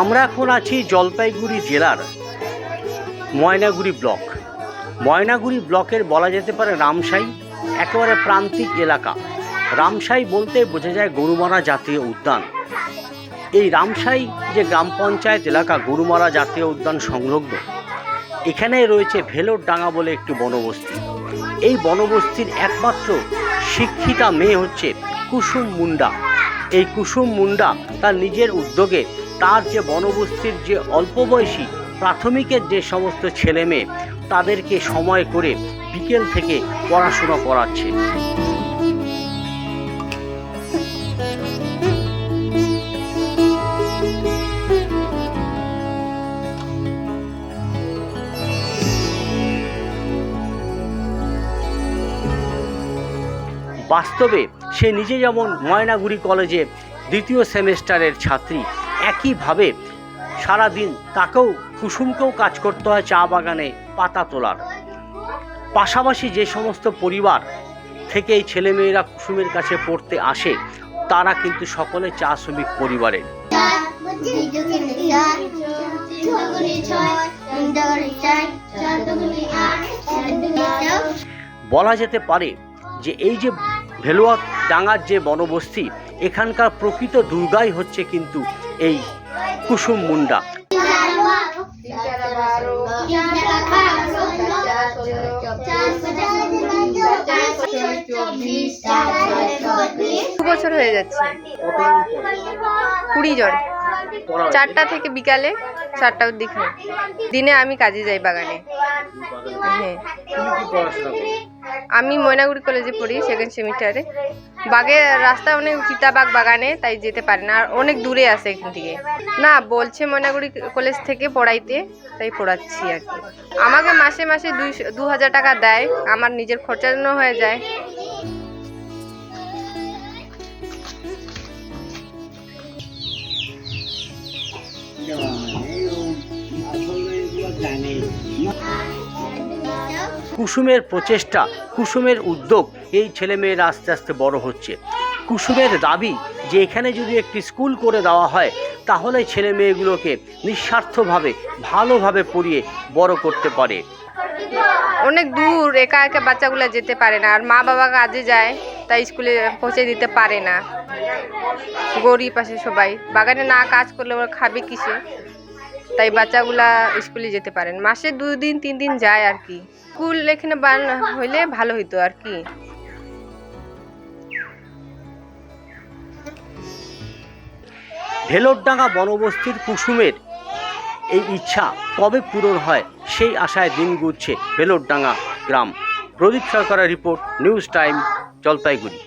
আমরা এখন আছি জলপাইগুড়ি জেলার ময়নাগুড়ি ব্লক। ময়নাগুড়ি ব্লকের বলা যেতে পারে রামসাই একেবারে প্রান্তিক এলাকা। রামসাই বলতে বোঝা যায় গরুমারা জাতীয় উদ্যান। এই রামসাই যে গ্রাম পঞ্চায়েত এলাকা গরুমারা জাতীয় উদ্যান সংলগ্ন, এখানে রয়েছে ভেলোর ডাঙ্গা বলে একটি বনবস্তি। এই বনবস্তির একমাত্র শিক্ষিতা মেয়ে হচ্ছে কুসুম মুন্ডা। এই কুসুম মুন্ডা তার নিজের উদ্যোগে তার যে বনবস্তির যে অল্প বয়সী, প্রাথমিকের যে সমস্ত ছেলে মেয়ে তাদেরকে সময় করে বিকেল থেকে পড়াশোনা করাচ্ছে। বাস্তবে সে নিজে যেমন ময়নাগুড়ি কলেজে দ্বিতীয় সেমেস্টারের ছাত্রী একইভাবে সারাদিন তাকেও, কুসুমকেও কাজ করতে হয় চা বাগানে পাতা তোলার। পাশাপাশি যে সমস্ত পরিবার থেকে এই ছেলেমেয়েরা কুসুমের কাছে পড়তে আসে, তারা কিন্তু সকলে চা শ্রমিক পরিবারের বলা যেতে পারে যে এই যে ভেলোয়া ডাঙ্গার যে বনবস্তি এখানকার প্রকৃত দুর্গাই হচ্ছে কিন্তু এই কুসুম মুন্ডা। দু বছর হয়ে যাচ্ছে। কুড়ি জন চারটা থেকে বিকালে। চারটার দিকে দিনে আমি কাজে যাই বাগানে। হ্যাঁ। আমি ময়নাগুড়ি কলেজে পড়ি সেকেন্ড সেমিস্টারে বাগে রাস্তা অনেক চিতাবাগ বাগানে, তাই যেতে পারে না। আর অনেক দূরে আছে এখান থেকে। না, বলছে ময়নাগুড়ি কলেজ থেকে পড়াইতে, তাই পড়াচ্ছি আর কি। আমাকে মাসে মাসে দুই দু হাজার টাকা দেয়। আমার নিজের খরচার জন্য হয়ে যায়। কুসুমের প্রচেষ্টা, কুসুমের উদ্যোগ, এই ছেলেমেয়েরা আস্তে আস্তে বড় হচ্ছে। কুসুমের দাবি যে এখানে যদি একটি স্কুল করে দেওয়া হয়, তাহলে ছেলে মেয়েগুলোকে নিঃস্বার্থভাবে, ভালোভাবে পড়িয়ে বড় করতে পারে। অনেক দূর, একা একা বাচ্চাগুলো যেতে পারে না। আর মা বাবা কাজে যায়, তাই স্কুলে পৌঁছে দিতে পারে না। গরিব আছে সবাই। বাগানে না কাজ করলে ওরা খাবে কিসে? তাই বাচ্চাগুলা স্কুলে যেতে পারেন। মাসে দিন তিন দিন যায় আর কি। স্কুল এখানে হইলে ভালো হইতো আর কি। ভেলোরডাঙ্গা বনবস্তির কুসুমের এই ইচ্ছা কবে পূরণ হয় সেই আশায় দিন গুজছে ভেলোরডাঙ্গা গ্রাম। প্রদীপ সরকারের রিপোর্ট, নিউজ টাইম, জলপাইগুড়ি।